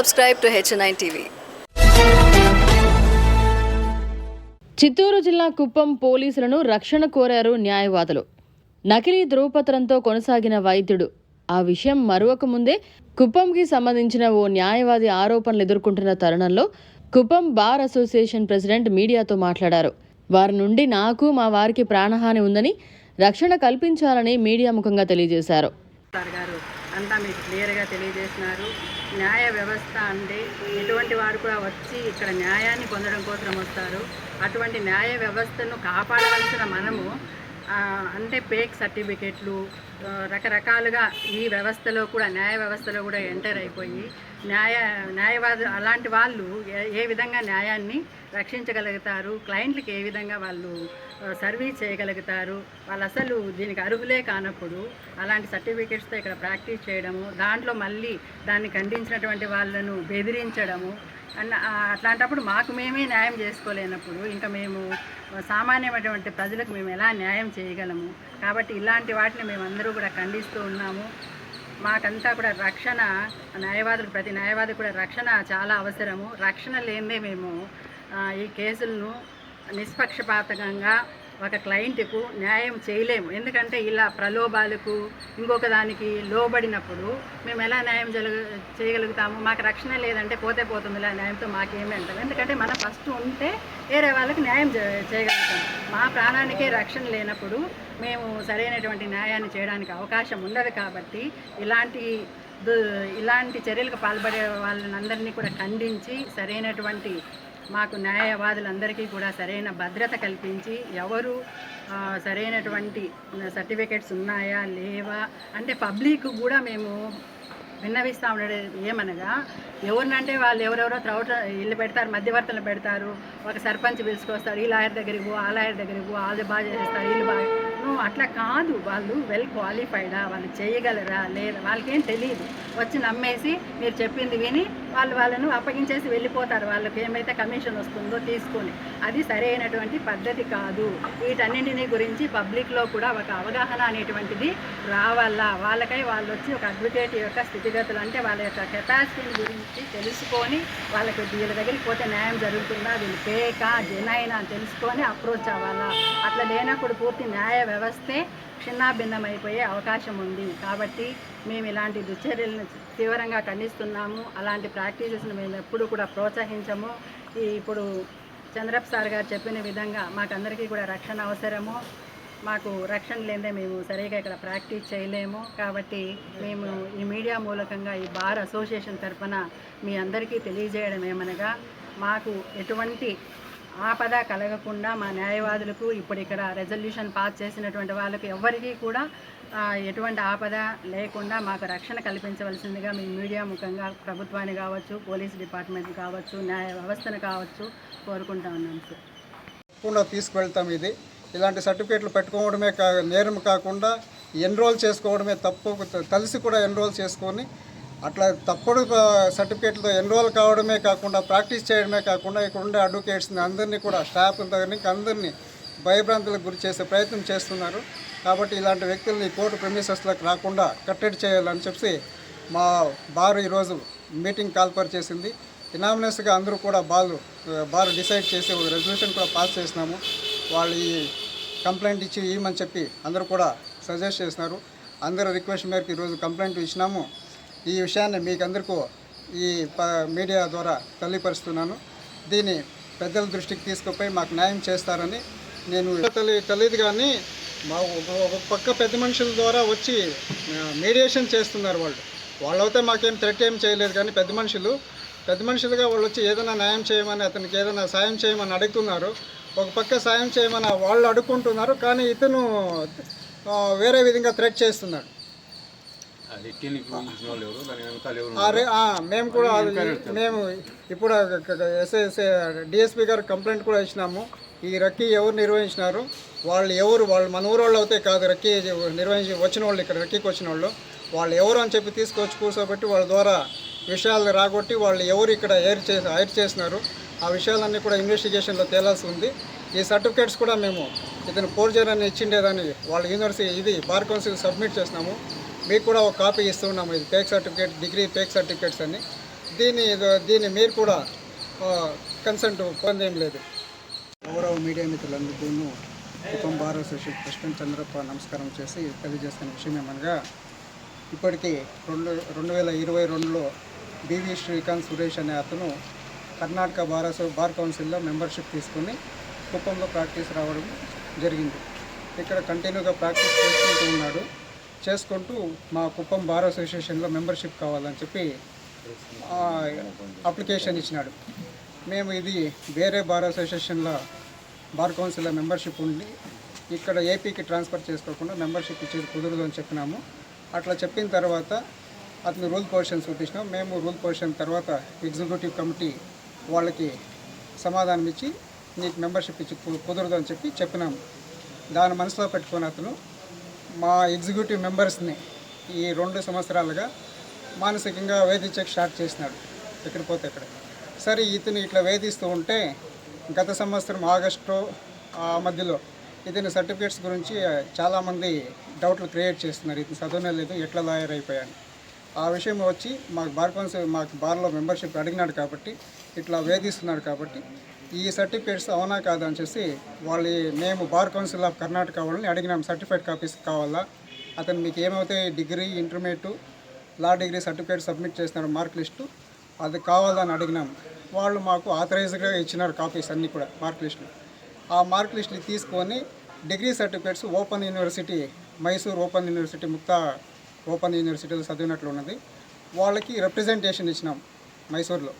subscribe to HN9 TV. Chittoor జిల్లా కుప్పం పోలీసులను రక్షణ కోరారు న్యాయవాదులు. నకిలీ ధృవపత్రంతో కొనసాగిన వైద్యుడు. ఆ విషయం మరొక ముందే కుప్పంకి సంబంధించిన ఓ న్యాయవాది ఆరోపణలు ఎదుర్కొంటున్న తరుణంలో కుప్పం బార్ అసోసియేషన్ ప్రెసిడెంట్ మీడియాతో మాట్లాడారు. వారి నుండి నాకు మా వారికి ప్రాణహాని ఉందని రక్షణ కల్పించాలని మీడియా ముఖంగా తెలియజేశారు. అంతా మీకు క్లియర్గా తెలియజేసినారు. న్యాయ వ్యవస్థ అంటే ఎటువంటి వారు కూడా వచ్చి ఇక్కడ న్యాయాన్ని పొందడం కోసం వస్తారు. అటువంటి న్యాయ వ్యవస్థను కాపాడవలసిన మనము అంటే పేక్ సర్టిఫికెట్లు రకరకాలుగా ఈ వ్యవస్థలో కూడా న్యాయ వ్యవస్థలో కూడా ఎంటర్ అయిపోయి న్యాయ న్యాయవాదు అలాంటి వాళ్ళు ఏ విధంగా న్యాయాన్ని రక్షించగలుగుతారు క్లయింట్లకు ఏ విధంగా వాళ్ళు సర్వీస్ చేయగలుగుతారు. వాళ్ళు అసలు దీనికి అర్హులే కానప్పుడు అలాంటి సర్టిఫికేట్స్తో ఇక్కడ ప్రాక్టీస్ చేయడము దాంట్లో మళ్ళీ దాన్ని ఖండించినటువంటి వాళ్ళను బెదిరించడము అన్న అట్లాంటప్పుడు మాకు మేమే న్యాయం చేసుకోలేనప్పుడు ఇంకా మేము సామాన్యమైనటువంటి ప్రజలకు మేము ఎలా న్యాయం చేయగలము? కాబట్టి ఇలాంటి వాటిని మేమందరూ కూడా ఖండిస్తూ ఉన్నాము. మాకంతా కూడా రక్షణ న్యాయవాదులు ప్రతి న్యాయవాది కూడా రక్షణ చాలా అవసరము. రక్షణ లేనిదే మేము ఈ కేసులను నిష్పక్షపాతకంగా ఒక క్లయింట్కు న్యాయం చేయలేము. ఎందుకంటే ఇలా ప్రలోభాలకు ఇంకొక దానికి లోబడినప్పుడు మేము ఎలా న్యాయం జరగ చేయగలుగుతాము? మాకు రక్షణ లేదంటే పోతే పోతుంది. ఇలా న్యాయంతో మాకేమీ అంటాం ఎందుకంటే మనం ఫస్ట్ ఉంటే వేరే వాళ్ళకి న్యాయం చేయగలుగుతాం. మా ప్రాణానికే రక్షణ లేనప్పుడు మేము సరైనటువంటి న్యాయాన్ని చేయడానికి అవకాశం ఉండదు కాబట్టి ఇలాంటి దు- ఇలాంటి చర్యలకు పాల్పడే వాళ్ళని అందరినీ కూడా ఖండించి సరైనటువంటి మాకు న్యాయవాదులందరికీ కూడా సరైన భద్రత కల్పించి ఎవరు సరైనటువంటి సర్టిఫికెట్స్ ఉన్నాయా లేవా అంటే పబ్లిక్ కూడా మేము విన్నవిస్తూ ఉండేది ఏమనగా ఎవరినంటే వాళ్ళు ఎవరెవరో త్రౌట ఇల్లు పెడతారు మధ్యవర్తులు పెడతారు ఒక సర్పంచ్ పిలుచుకొస్తారు ఈ లాయర్ దగ్గరికి పో ఆ లాయర్ దగ్గరికి పో వాళ్ళు బాగా చేస్తారు వీళ్ళు బాగా అట్లా కాదు వాళ్ళు వెల్ క్వాలిఫైడా వాళ్ళు చేయగలరా లేదా వాళ్ళకేం తెలియదు వచ్చి నమ్మేసి మీరు చెప్పింది విని వాళ్ళు వాళ్ళను అప్పగించేసి వెళ్ళిపోతారు. వాళ్ళకి ఏమైతే కమిషన్ వస్తుందో తీసుకొని. అది సరైనటువంటి పద్ధతి కాదు. వీటన్నింటినీ గురించి పబ్లిక్లో కూడా ఒక అవగాహన అనేటువంటిది రావాలా? వాళ్ళకై వాళ్ళు వచ్చి ఒక అడ్వకేట్ యొక్క స్థితిగతులు అంటే వాళ్ళ యొక్క కెపాసిటీని గురించి తెలుసుకొని వాళ్ళకి వీళ్ళ దగ్గరికి పోతే న్యాయం జరుగుతుందా? వీళ్ళు పేక జనైనా? అని తెలుసుకొని అప్రోచ్ అవ్వాలా? అట్లా లేనప్పుడు పూర్తి న్యాయ వ్యవస్థే చిన్నాభిన్నమైపోయే అవకాశం ఉంది. కాబట్టి మేము ఇలాంటి దుశ్చర్యలను తీవ్రంగా ఖండిస్తున్నాము. అలాంటి ప్రాక్టీసెస్ను మేము ఎప్పుడు కూడా ప్రోత్సహించము. ఇప్పుడు చంద్రప్ సార్ గారు చెప్పిన విధంగా మాకందరికీ కూడా రక్షణ అవసరము. మాకు రక్షణ లేదే మేము సరిగా ఇక్కడ ప్రాక్టీస్ చేయలేము. కాబట్టి మేము ఈ మీడియా మూలకంగా ఈ బార్ అసోసియేషన్ తరఫున మీ అందరికీ తెలియజేయడం ఏమనగా మాకు ఎటువంటి ఆపద కలగకుండా మా న్యాయవాదులకు ఇప్పుడు ఇక్కడ రెజల్యూషన్ పాస్ చేసినటువంటి వాళ్ళకు ఎవరికీ కూడా ఎటువంటి ఆపద లేకుండా మాకు రక్షణ కల్పించవలసిందిగా మీ మీడియా ముఖంగా ప్రభుత్వాన్ని కావచ్చు పోలీస్ డిపార్ట్మెంట్ కావచ్చు న్యాయ వ్యవస్థను కావచ్చు కోరుకుంటా ఉన్నాను సార్. తప్పకుండా తీసుకువెళ్తాం ఇది. ఇలాంటి సర్టిఫికేట్లు పెట్టుకోవడమే కా నేరం కాకుండా ఎన్రోల్ చేసుకోవడమే తప్పు కలిసి కూడా ఎన్రోల్ చేసుకొని అట్లా తప్పుడు సర్టిఫికేట్లతో ఎన్రోల్ కావడమే కాకుండా ప్రాక్టీస్ చేయడమే కాకుండా ఇక్కడ ఉండే అడ్వకేట్స్ని అందరినీ కూడా స్టాఫ్ దగ్గర అందరినీ భయభ్రాంతులకు గురి చేసే ప్రయత్నం చేస్తున్నారు. కాబట్టి ఇలాంటి వ్యక్తుల్ని కోర్టు ప్రెమిసెస్లకు రాకుండా కట్టడి చేయాలని చెప్పి మా బారు ఈరోజు మీటింగ్ కాల్పర్ చేసింది. ఇనామినస్గా అందరూ కూడా బాలు బారు డిసైడ్ చేసి ఒక రెజల్యూషన్ కూడా పాస్ చేసినాము. వాళ్ళు ఈ కంప్లైంట్ ఇచ్చి ఇవ్వమని చెప్పి అందరూ కూడా సజెస్ట్ చేసినారు. అందరూ రిక్వెస్ట్ మేరకు ఈరోజు కంప్లైంట్ ఇచ్చినాము. ఈ విషయాన్ని మీకందరికీ ఈ ప మీడియా ద్వారా తెలియపరుస్తున్నాను. దీన్ని పెద్దల దృష్టికి తీసుకుపోయి మాకు న్యాయం చేస్తారని నేను తెలి తెలియదు కానీ మా ఒక ఒక పక్క పెద్ద మనుషుల ద్వారా వచ్చి మీడియేషన్ చేస్తున్నారు వాళ్ళు. వాళ్ళైతే మాకేం థ్రెట్ ఏం చేయలేదు కానీ పెద్ద మనుషులు పెద్ద మనుషులుగా వాళ్ళు వచ్చి ఏదైనా న్యాయం చేయమని అతనికి ఏదైనా సాయం చేయమని అడుగుతున్నారు. ఒక పక్క సాయం చేయమని వాళ్ళు అడుక్కుంటున్నారు. కానీ ఇతను వేరే విధంగా థ్రెట్ చేస్తున్నాడు మేము కూడా మేము ఇప్పుడు ఎస్ఐ డిఎస్పీ గారు కంప్లైంట్ కూడా ఇచ్చినాము. ఈ రక్కీ ఎవరు నిర్వహించినారు? వాళ్ళు ఎవరు? వాళ్ళు మన ఊరు వాళ్ళు అయితే కాదు రక్కీ నిర్వహించి వచ్చిన వాళ్ళు ఇక్కడ రక్కీకి వచ్చిన వాళ్ళు. వాళ్ళు ఎవరు అని చెప్పి తీసుకొచ్చి కూర్చోబెట్టి వాళ్ళ ద్వారా విషయాలు రాగొట్టి వాళ్ళు ఎవరు ఇక్కడ ఎయిర్ చేసి హైర్ చేసినారు? ఆ విషయాలన్నీ కూడా ఇన్వెస్టిగేషన్లో తేలాల్సి ఉంది. ఈ సర్టిఫికేట్స్ కూడా మేము ఇతను ఫోర్జర్ అని ఇచ్చిండేదని వాళ్ళ యూనివర్సిటీ ఇది బార్ కౌన్సిల్ సబ్మిట్ చేసినాము. మీకు కూడా ఒక కాపీ ఇస్తున్నాము ఇది fake certificate degree fake certificates అని. దీన్ని దీన్ని మీరు కూడా కన్సెంట్ పొందేం లేదు. గౌరవ మీడియా మిత్రులందరికీ కుటుంబ భారత అసోసియేషన్ కృష్ణ చంద్రప్ప నమస్కారం చేసి తెలియజేస్తున్న విషయం ఏమనగా ఇప్పటికీ రెండు రెండు వేల ఇరవై రెండులో బీవీ శ్రీకాంత్ సురేష్ అనే అతను కర్ణాటక భారత బార్ కౌన్సిల్లో మెంబర్షిప్ తీసుకుని కుప్పంలో ప్రాక్టీస్ రావడం జరిగింది. ఇక్కడ కంటిన్యూగా ప్రాక్టీస్ చేసుకుంటూ ఉన్నాడు. చేసుకుంటూ మా కుప్పం బార్ అసోసియేషన్లో మెంబర్షిప్ కావాలని చెప్పి అప్లికేషన్ ఇచ్చినాడు. మేము ఇది వేరే బార్ అసోసియేషన్లో బార్ కౌన్సిల్లో మెంబర్షిప్ ఉండి ఇక్కడ ఏపీకి ట్రాన్స్ఫర్ చేసుకోకుండా మెంబర్షిప్ ఇచ్చేది కుదరదు అని చెప్పినాము. అట్లా చెప్పిన తర్వాత అతను రూల్ పొజిషన్ చూపించినాం మేము రూల్ పొజిషన్ తర్వాత ఎగ్జిక్యూటివ్ కమిటీ వాళ్ళకి సమాధానం ఇచ్చి నీకు మెంబర్షిప్ ఇచ్చి కుదరదు అని చెప్పి చెప్పినాము. దాని మనసులో పెట్టుకొని అతను మా ఎగ్జిక్యూటివ్ మెంబర్స్ని ఈ రెండు సంవత్సరాలుగా మానసికంగా వేధించక స్టార్ట్ చేసినాడు. ఎక్కడ పోతే అక్కడ. సరే ఇతను ఇట్లా వేధిస్తూ ఉంటే గత సంవత్సరం ఆగస్టు ఆ మధ్యలో ఇతని సర్టిఫికేట్స్ గురించి చాలామంది డౌట్లు క్రియేట్ చేస్తున్నారు. ఇతను చదవనే లేదు ఎట్లా లాయర్ అయిపోయాను. ఆ విషయం వచ్చి మాకు బార్ కౌన్సిల్ మాకు బార్లో మెంబర్షిప్ అడిగినాడు కాబట్టి ఇట్లా వేధిస్తున్నాడు కాబట్టి ఈ సర్టిఫికేట్స్ అవునా కాదా అని చేసి వాళ్ళు మేము బార్ కౌన్సిల్ ఆఫ్ కర్ణాటక వాళ్ళని అడిగినాం సర్టిఫైడ్ కాపీస్ కావాలా? అతను మీకు ఏమైతే డిగ్రీ ఇంటర్మీడియట్ లా డిగ్రీ సర్టిఫికేట్ సబ్మిట్ చేసినారు మార్క్ లిస్టు. అది కావాలని అడిగినాం. వాళ్ళు మాకు ఆథరైజ్డ్గా ఇచ్చినారు కాపీస్ అన్నీ కూడా మార్క్ లిస్టులు. ఆ మార్క్ లిస్టులు తీసుకొని degree certificates open university Mysore open university Mukta open యూనివర్సిటీలో చదివినట్లు ఉన్నది. వాళ్ళకి రిప్రజెంటేషన్ ఇచ్చినాం మైసూర్లో.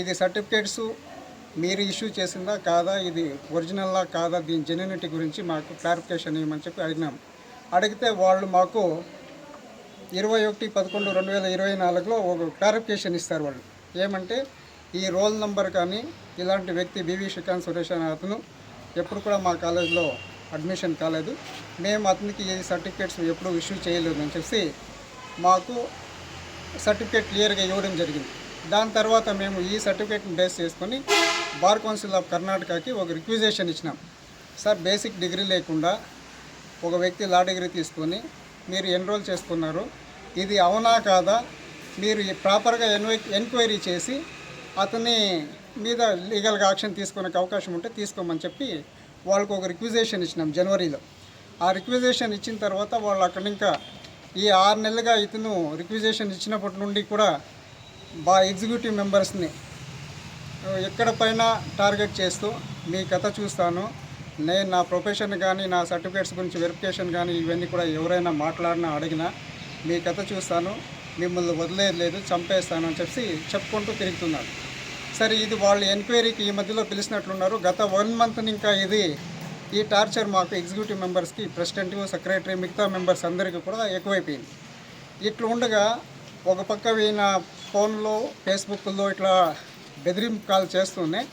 ఇది సర్టిఫికేట్స్ మీరు ఇష్యూ చేసిందా కాదా? ఇది ఒరిజినల్లా కాదా? దీని జెన్యునిటీ గురించి మాకు క్లారిఫికేషన్ ఇవ్వమని చెప్పి అడిగినాం. అడిగితే వాళ్ళు మాకు ఇరవై ఒకటి పదకొండు రెండు వేల ఇరవై నాలుగులో ఒక క్లారిఫికేషన్ ఇస్తారు వాళ్ళు. ఏమంటే ఈ రోల్ నంబర్ కానీ ఇలాంటి వ్యక్తి బీవీ శ్రీకాంత్ సురేష్ అనే అతను ఎప్పుడు కూడా మా కాలేజీలో అడ్మిషన్ కాలేదు. మేము అతనికి ఈ సర్టిఫికేట్స్ ఎప్పుడు ఇష్యూ చేయలేదు అని చెప్పి మాకు సర్టిఫికేట్ క్లియర్గా ఇవ్వడం జరిగింది. దాని తర్వాత మేము ఈ సర్టిఫికేట్ని బేస్ చేసుకొని బార్ కౌన్సిల్ ఆఫ్ కర్ణాటకకి ఒక రిక్విజేషన్ ఇచ్చినాం. సార్ బేసిక్ డిగ్రీ లేకుండా ఒక వ్యక్తి లా డిగ్రీ తీసుకొని మీరు ఎన్రోల్ చేసుకున్నారు ఇది అవునా కాదా? మీరు ప్రాపర్గా ఎన్వై ఎంక్వైరీ చేసి అతని మీద లీగల్గా యాక్షన్ తీసుకునే అవకాశం ఉంటే తీసుకోమని చెప్పి వాళ్ళకు ఒక రిక్విజేషన్ ఇచ్చినాం జనవరిలో. ఆ రిక్విజేషన్ ఇచ్చిన తర్వాత వాళ్ళు అక్కడ ఇంకా ఈ ఆరు నెలలుగా ఇతను రిక్విజేషన్ ఇచ్చినప్పటి నుండి కూడా బా ఎగ్జిక్యూటివ్ మెంబర్స్ని ఎక్కడ పైన టార్గెట్ చేస్తూ మీ కథ చూస్తాను. నేను నా ప్రొఫెషన్ కానీ నా సర్టిఫికేట్స్ గురించి వెరిఫికేషన్ కానీ ఇవన్నీ కూడా ఎవరైనా మాట్లాడినా అడిగినా మీ కథ చూస్తాను. మిమ్మల్ని వదిలేదు లేదు చంపేస్తాను అని చెప్పి చెప్పుకుంటూ తిరుగుతున్నాను సరే ఇది వాళ్ళు ఎంక్వైరీకి ఈ మధ్యలో పిలిచినట్లున్నారు. గత వన్ మంత్ ఇంకా ఇది ఈ టార్చర్ మాకు ఎగ్జిక్యూటివ్ మెంబర్స్కి ప్రెసిడెంట్ సెక్రటరీ మిగతా మెంబర్స్ అందరికీ కూడా ఎక్కువైపోయింది. ఇట్లా ఉండగా ఒక పక్క ఈయన ఫోన్లో ఫేస్బుక్లో ఇట్లా బెదిరింపు కాల్ చేస్తూనే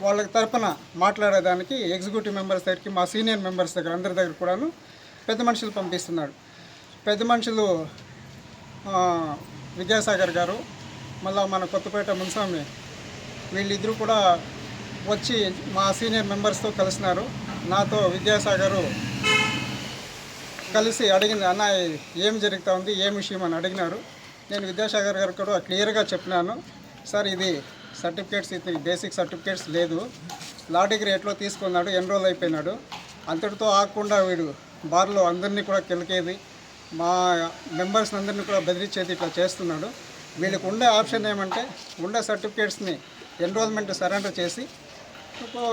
వాళ్ళకి తరఫున మాట్లాడేదానికి ఎగ్జిక్యూటివ్ మెంబర్స్ దగ్గరికి మా సీనియర్ మెంబర్స్ దగ్గర అందరి దగ్గర కూడాను పెద్ద మనుషులు పంపిస్తున్నాడు పెద్ద మనుషులు విద్యాసాగర్ గారు మళ్ళా మన కొత్తపేట మున్స్వామి వీళ్ళిద్దరూ కూడా వచ్చి మా సీనియర్ మెంబర్స్తో కలిసినారు. నాతో విద్యాసాగరు కలిసి అడిగింది అన్న ఏం జరుగుతూ ఉంది? ఏం విషయం? అని అడిగినారు. నేను విద్యాసాగర్ గారు కూడా క్లియర్గా చెప్పినాను. సార్ ఇది సర్టిఫికేట్స్ ఇతని బేసిక్ సర్టిఫికేట్స్ లేదు. లా డిగ్రీ ఎట్లో తీసుకున్నాడు ఎన్రోల్ అయిపోయినాడు. అంతటితో ఆగకుండా వీడు బార్లో అందరినీ కూడా కెలికేది మా మెంబర్స్ అందరినీ కూడా బెదిరించేది ఇట్లా చేస్తున్నాడు. వీళ్ళకి ఉండే ఆప్షన్ ఏమంటే ఉండే సర్టిఫికేట్స్ని ఎన్రోల్మెంట్ సరెండర్ చేసి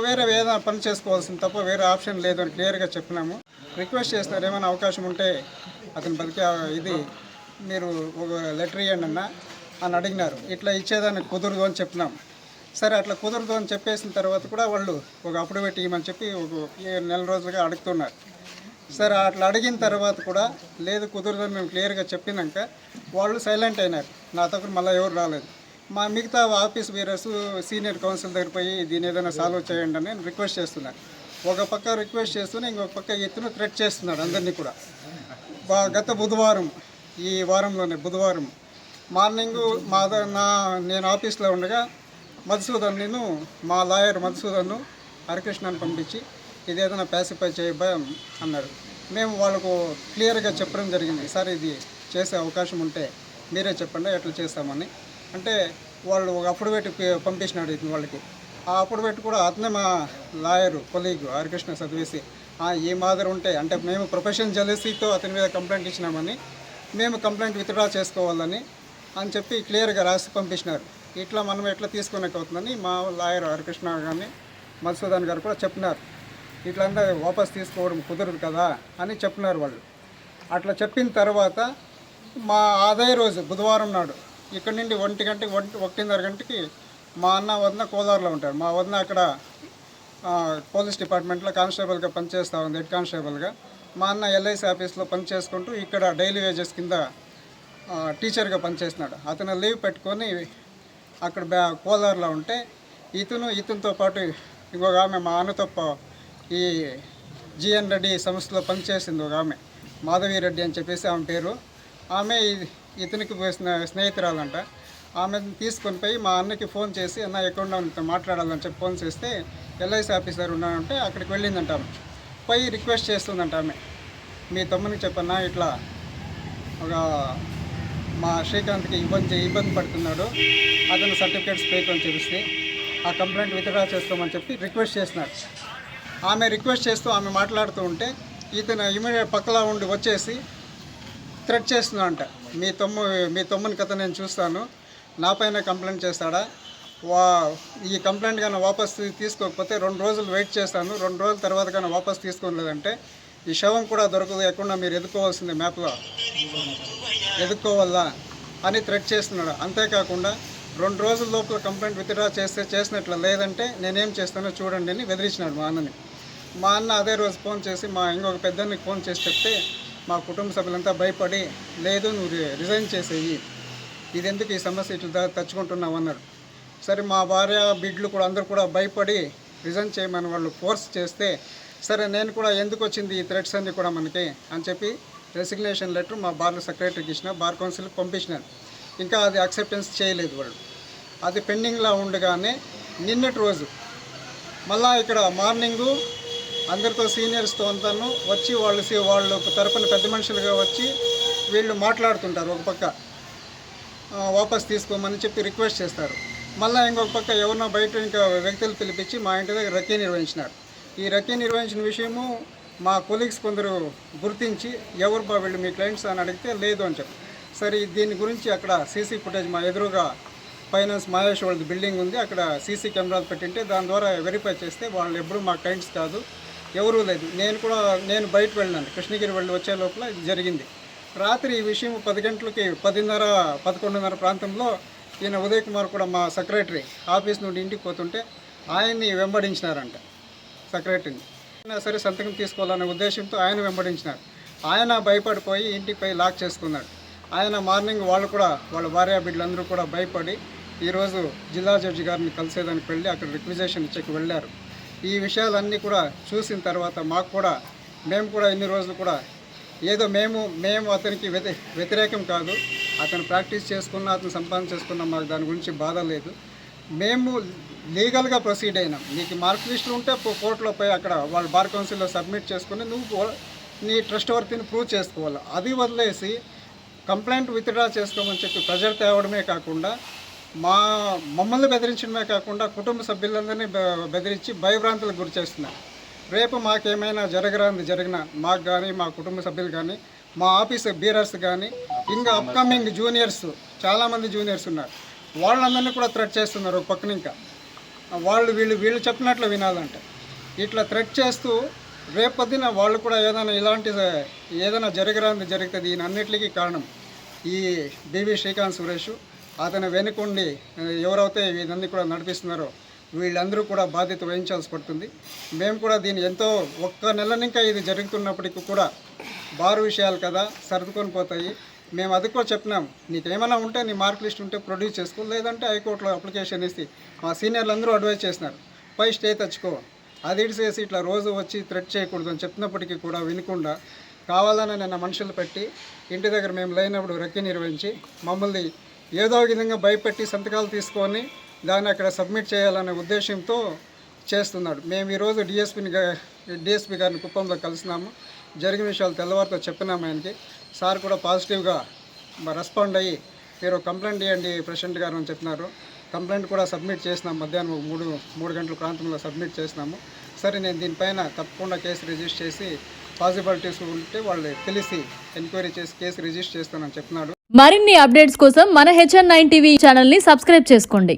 వేరే ఏదైనా పని చేసుకోవాల్సింది తప్ప వేరే ఆప్షన్ లేదు అని క్లియర్గా చెప్పినాము. రిక్వెస్ట్ చేస్తున్నారు ఏమైనా అవకాశం ఉంటే అతను బతికే ఇది మీరు ఒక లెటర్ ఇవ్వండి అన్న. అని అడిగినారు. ఇట్లా ఇచ్చేదానికి కుదరదు అని చెప్పినాం. సరే అట్లా కుదరదు అని చెప్పేసిన తర్వాత కూడా వాళ్ళు ఒక అఫిడవిట్ ఇవ్వమని చెప్పి ఒక నెల రోజులుగా అడుగుతున్నారు. సరే అట్లా అడిగిన తర్వాత కూడా లేదు కుదరదని మేము క్లియర్గా చెప్పినాక వాళ్ళు సైలెంట్ అయినారు. నా దగ్గర మళ్ళీ ఎవరు రాలేదు. మా మిగతా ఆఫీస్ వీరస్ సీనియర్ కౌన్సిల్ దగ్గర పోయి దీని ఏదైనా సాల్వ్ చేయండి అని రిక్వెస్ట్ చేస్తున్నారు. ఒక పక్క రిక్వెస్ట్ చేస్తూనే ఇంకొక పక్క ఎత్తున థ్రెట్ చేస్తున్నాడు అందరినీ కూడా. గత బుధవారం ఈ వారంలోనే బుధవారం మార్నింగ్ మా నా నేను ఆఫీస్లో ఉండగా మధుసూదన్ నేను మా లాయర్ మధుసూదన్ను హరికృష్ణను పంపించి ఇదేదైనా ప్యాసిఫై చేయబా అన్నారు మేము వాళ్ళకు క్లియర్గా చెప్పడం జరిగింది. సార్ ఇది చేసే అవకాశం ఉంటే మీరే చెప్పండి ఎట్లా చేస్తామని. అంటే వాళ్ళు ఒక అఫిడవిట్ పంపించినాడు ఇది వాళ్ళకి. ఆ అఫిడవిట్ కూడా అతనే మా లాయరు కొలీగ్ హరికృష్ణ చదివేసి ఈ మాదిరి ఉంటే అంటే మేము ప్రొఫెషన్ జలసీతో అతని మీద కంప్లైంట్ ఇచ్చినామని మేము కంప్లైంట్ విత్డ్రా చేసుకోవాలని అని చెప్పి క్లియర్గా రాసి పంపించినారు. ఇట్లా మనం ఎట్లా తీసుకునేకి అవుతుందని మా లాయర్ హరికృష్ణ కానీ మధుసూదన్ గారు కూడా చెప్పినారు. ఇట్లా వాపస్ తీసుకోవడం కుదరదు కదా అని చెప్పినారు వాళ్ళు. అట్లా చెప్పిన తర్వాత మా అదే రోజు బుధవారం నాడు ఇక్కడ నుండి ఒంటి గంటకి ఒంటి ఒకటిన్నర గంటకి మా అన్న వదిన కోదారులో ఉంటారు. మా వదిన అక్కడ పోలీస్ డిపార్ట్మెంట్లో కానిస్టేబుల్గా పనిచేస్తూ ఉంది హెడ్ కానిస్టేబుల్గా. మా అన్న ఎల్ఐసి ఆఫీస్లో పనిచేసుకుంటూ ఇక్కడ డైలీ వేజెస్ కింద టీచర్గా పనిచేస్తున్నాడు. అతను లీవ్ పెట్టుకొని అక్కడ బ్యా కోలార్లో ఉంటే ఇతను ఇతనితో పాటు ఇంకొక ఆమె మా అన్నతో ఈ జిఎన్ రెడ్డి సంస్థలో పనిచేసింది ఒక ఆమె మాధవి రెడ్డి అని చెప్పేసి ఆమె పేరు. ఆమె ఇతనికి పోసిన స్నేహితురాలంట. ఆమెను తీసుకొని పోయి మా అన్నకి ఫోన్ చేసి అన్న ఎక్కడ మాట్లాడాలని చెప్పి ఫోన్ చేస్తే ఎల్ఐసి ఆఫీసర్ ఉన్నానంటే అక్కడికి వెళ్ళిందంట ఆమె. పోయి రిక్వెస్ట్ చేస్తుందంట ఆమె. మీ తమ్మునికి చెప్పన్నా ఇట్లా ఒక మా శ్రీకాంత్కి ఇబ్బంది ఇబ్బంది పడుతున్నాడు. అతను సర్టిఫికేట్స్ పేకొని చూపిస్తే ఆ కంప్లైంట్ విత్డ్రా చేసుకోమని చెప్పి రిక్వెస్ట్ చేస్తున్నారు ఆమె రిక్వెస్ట్ చేస్తూ ఆమె మాట్లాడుతూ ఉంటే ఇతను ఇమీడియట్ పక్కలా ఉండి వచ్చేసి థ్రెట్ చేస్తున్నా అంట మీ తమ్ము మీ తమ్ముని కథ నేను చూస్తాను. నాపైన కంప్లైంట్ చేస్తాడా? వా ఈ కంప్లైంట్ కానీ వాపస్ తీసుకోకపోతే రెండు రోజులు వెయిట్ చేస్తాను. రెండు రోజుల తర్వాత కానీ వాపస్ తీసుకోలేదంటే ఈ శవం కూడా దొరకదు. ఎక్కడ మీరు ఎదుర్కోవాల్సిందే మ్యాప్లో ఎదుర్కోవాలా అని థ్రెట్ చేస్తున్నాడు. అంతేకాకుండా రెండు రోజుల లోపల కంప్లైంట్ విత్డ్రా చేస్తే చేసినట్లు లేదంటే నేనేం చేస్తానో చూడండి అని బెదిరించినాడు మా అన్నని. మా అన్న అదే రోజు ఫోన్ చేసి మా ఇంకొక పెద్దనికి ఫోన్ చేసి చెప్తే మా కుటుంబ సభ్యులంతా భయపడి లేదు నువ్వు రిజైన్ చేసేయి. ఇది ఎందుకు ఈ సమస్య ఇట్లా తచ్చుకుంటున్నావు? అన్నాడు. సరే మా భార్య బిడ్లు కూడా అందరూ కూడా భయపడి రిజైన్ చేయమని వాళ్ళు ఫోర్స్ చేస్తే సరే నేను కూడా ఎందుకు వచ్చింది ఈ థ్రెడ్స్ అన్ని కూడా మనకి? అని చెప్పి రెసిగ్నేషన్ లెటర్ మా బార్ సెక్రటరీకి ఇచ్చిన బార్ కౌన్సిల్కి పంపించినాను ఇంకా అది అక్సెప్టెన్స్ చేయలేదు వాళ్ళు అది పెండింగ్లో ఉండగానే నిన్నటి రోజు మళ్ళా ఇక్కడ మార్నింగు అందరితో సీనియర్స్తో అంతాను వచ్చి వాళ్ళు సీ- వాళ్ళు తరపున పెద్ద మనుషులుగా వచ్చి వీళ్ళు మాట్లాడుతుంటారు ఒక పక్క. వాపస్ తీసుకోమని చెప్పి రిక్వెస్ట్ చేస్తారు. మళ్ళీ ఇంకొక పక్క ఎవరినో బయట ఇంకా వ్యక్తులు పిలిపించి మా ఇంటి దగ్గర రక్కీ నిర్వహించినారు. ఈ రక్కీ నిర్వహించిన విషయము మా కొలీగ్స్ కొందరు గుర్తించి ఎవరు బా వీళ్ళు మీ క్లయింట్స్ అని అడిగితే లేదు అని చెప్పి. సరే దీని గురించి అక్కడ సీసీ ఫుటేజ్ మా ఎదురుగా ఫైనాన్స్ మహేష్ వాళ్ళది బిల్డింగ్ ఉంది. అక్కడ సీసీ కెమెరాలు పెట్టింటే దాని ద్వారా వెరిఫై చేస్తే వాళ్ళు ఎప్పుడూ మా క్లయింట్స్ కాదు ఎవరూ లేదు. నేను కూడా నేను బయట వెళ్ళినాను కృష్ణగిరి వెళ్ళి వచ్చే లోపల ఇది జరిగింది. రాత్రి ఈ విషయం పది గంటలకి పదిన్నర పదకొండున్నర ప్రాంతంలో ఈయన ఉదయ్ కుమార్ కూడా మా సెక్రటరీ ఆఫీస్ నుండి ఇంటికి పోతుంటే ఆయన్ని వెంబడించినారంట సెక్రటరీని సరే సంతకం తీసుకోవాలనే ఉద్దేశంతో ఆయన వెంబడించినారు. ఆయన భయపడిపోయి ఇంటికి లాక్ చేసుకున్నాడు. ఆయన మార్నింగ్ వాళ్ళు కూడా వాళ్ళ భార్య బిడ్డలందరూ కూడా భయపడి ఈరోజు జిల్లా జడ్జి గారిని కలిసేదానికి వెళ్ళి అక్కడ రిక్విజేషన్ ఇచ్చేకి వెళ్ళారు. ఈ విషయాలన్నీ కూడా చూసిన తర్వాత మాకు కూడా మేము కూడా ఇన్ని రోజులు కూడా ఏదో మేము మేము అతనికి వ్యతి వ్యతిరేకం కాదు. అతను ప్రాక్టీస్ చేసుకున్న అతను సంపాదన చేసుకున్న మాకు దాని గురించి బాధ లేదు. మేము లీగల్గా ప్రొసీడ్ అయినాం. నీకు మార్క్ లిస్టులు ఉంటే పో- కోర్టులో పోయి అక్కడ వాళ్ళు బార్ కౌన్సిల్లో సబ్మిట్ చేసుకుని నువ్వు నీ ట్రస్ట్ వర్తిని ప్రూవ్ చేసుకోవాలి. అది వదిలేసి కంప్లైంట్ విత్డ్రా చేసుకోమని చెప్పి ప్రెజర్ తేవడమే కాకుండా మా మమ్మల్ని బెదిరించడమే కాకుండా కుటుంబ సభ్యులందరినీ బెదిరించి భయభ్రాంతులకు గురి చేస్తున్నారు. రేపు మాకేమైనా జరగరాంది జరిగిన మాకు కానీ మా కుటుంబ సభ్యులు కానీ మా ఆఫీస్ బీరర్స్ కానీ ఇంకా అప్కమింగ్ జూనియర్స్ చాలామంది జూనియర్స్ ఉన్నారు. వాళ్ళందరినీ కూడా థ్రెట్ చేస్తున్నారు ఒక పక్కన ఇంకా. వాళ్ళు వీళ్ళు వీళ్ళు చెప్పినట్లు వినాలంటే. ఇట్లా థ్రెట్ చేస్తూ రేపొద్దున వాళ్ళు కూడా ఏదైనా ఇలాంటి ఏదైనా జరగరాంది జరుగుతుంది ఈయన అన్నిటికీ కారణం ఈ డివి శ్రీకాంత్ సురేష్ అతను వెనుకుండి ఎవరైతే వీళ్ళన్నీ కూడా నడిపిస్తున్నారో వీళ్ళందరూ కూడా బాధ్యత వహించాల్సి పడుతుంది. మేము కూడా దీన్ని ఎంతో ఒక్క నెల ఇంకా ఇది జరుగుతున్నప్పటికీ కూడా బారు విషయాలు కదా సర్దుకొని పోతాయి. మేము అది కూడా చెప్పినాం. నీకు ఏమైనా ఉంటే నీ మార్క్ లిస్ట్ ఉంటే ప్రొడ్యూస్ చేసుకో లేదంటే హైకోర్టులో అప్లికేషన్ ఇస్తే మా సీనియర్లు అందరూ అడ్వైజ్ చేసినారు. పై స్టే తెచ్చుకో. అది ఇడిసేసి ఇట్లా రోజు వచ్చి థ్రెట్ చేయకూడదు అని చెప్పినప్పటికీ కూడా వినకుండా కావాలని నిన్న మనుషులు పెట్టి ఇంటి దగ్గర మేము లేనప్పుడు రెక్కి నిర్వహించి మమ్మల్ని ఏదో విధంగా భయపెట్టి సంతకాలు తీసుకొని దాన్ని అక్కడ సబ్మిట్ చేయాలనే ఉద్దేశంతో చేస్తున్నాడు. మేము ఈరోజు డిఎస్పీని డిఎస్పీ గారిని కుప్పంలో కలిసినాము. జరిగిన విషయాలు తెల్లవారితో చెప్పినాము ఆయనకి. సార్ కూడా పాజిటివ్గా రెస్పాండ్ అయ్యి మీరు కంప్లైంట్ ఇవ్వండి ప్రెసిడెంట్ గారు అని చెప్పినారు. కంప్లైంట్ కూడా సబ్మిట్ చేసినాం. మధ్యాహ్నం మూడు మూడు గంటల ప్రాంతంలో సబ్మిట్ చేసినాము. సరే నేను దీనిపైన తప్పకుండా కేసు రిజిస్టర్ చేసి పాసిబిలిటీస్ ఉంటే వాళ్ళు తెలిసి ఎంక్వైరీ చేసి కేసు రిజిస్టర్ చేస్తానని చెప్తున్నాడు మరిన్ని అప్డేట్స్ కోసం మన హెచ్ఎన్ నైన్ టీవీ ఛానల్ని సబ్స్క్రైబ్ చేసుకోండి.